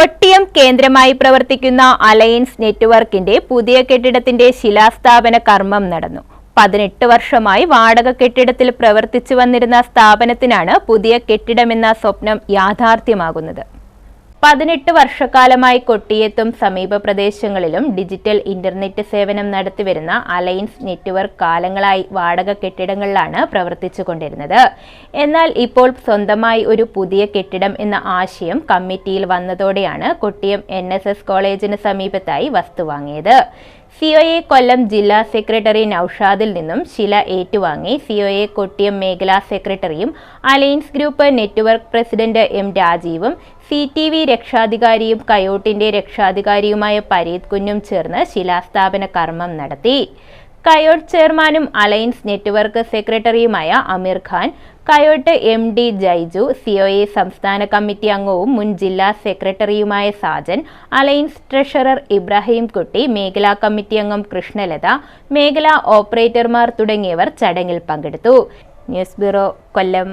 കൊട്ടിയം കേന്ദ്രമായി പ്രവർത്തിക്കുന്ന അലയൻസ് നെറ്റ്വർക്കിന്റെ പുതിയ കെട്ടിടത്തിന്റെ ശിലാസ്ഥാപന കർമ്മം നടന്നു. പതിനെട്ട് വർഷമായി വാടക കെട്ടിടത്തിൽ പ്രവർത്തിച്ചു വന്നിരുന്ന സ്ഥാപനത്തിനാണ് പുതിയ കെട്ടിടമെന്ന സ്വപ്നം യാഥാർത്ഥ്യമാകുന്നത്. പതിനെട്ട് വർഷക്കാലമായി കൊട്ടിയത്തും സമീപ പ്രദേശങ്ങളിലും ഡിജിറ്റൽ ഇന്റർനെറ്റ് സേവനം നടത്തിവരുന്ന അലയൻസ് നെറ്റ്വർക്ക് കാലങ്ങളായി വാടക കെട്ടിടങ്ങളിലാണ് പ്രവർത്തിച്ചു കൊണ്ടിരുന്നത് എന്നാൽ ഇപ്പോൾ സ്വന്തമായി ഒരു പുതിയ കെട്ടിടം എന്ന ആശയം കമ്മിറ്റിയിൽ വന്നതോടെയാണ് കൊട്ടിയം എൻ കോളേജിന് സമീപത്തായി വസ്തു വാങ്ങിയത്. സിഒഎ കൊല്ലം ജില്ലാ സെക്രട്ടറി നൌഷാദിൽ നിന്നും ശില ഏറ്റുവാങ്ങി. സിഒഎ കൊട്ടിയം മേഖലാ സെക്രട്ടറിയും alliance group network president M രാജീവും C T V രക്ഷാധികാരിയും കയോട്ടിന്റെ രക്ഷാധികാരിയുമായ പരീത് കുഞ്ഞും ചേർന്ന് ശിലാസ്ഥാപന കർമ്മം നടത്തി. കയോട്ട് ചെയർമാനും അലയൻസ് നെറ്റ്വർക്ക് സെക്രട്ടറിയുമായ അമീർ ഖാൻ കയോട്ട് എം ഡി ജൈജു സിഒഎ സംസ്ഥാന കമ്മിറ്റി അംഗവും മുൻ ജില്ലാ സെക്രട്ടറിയുമായ സാജൻ അലയൻസ് ട്രഷറർ ഇബ്രാഹിം കുട്ടി മേഖലാ കമ്മിറ്റി അംഗം കൃഷ്ണലത മേഖലാ ഓപ്പറേറ്റർമാർ തുടങ്ങിയവർ ചടങ്ങിൽ പങ്കെടുത്തു. News bureau Kollam.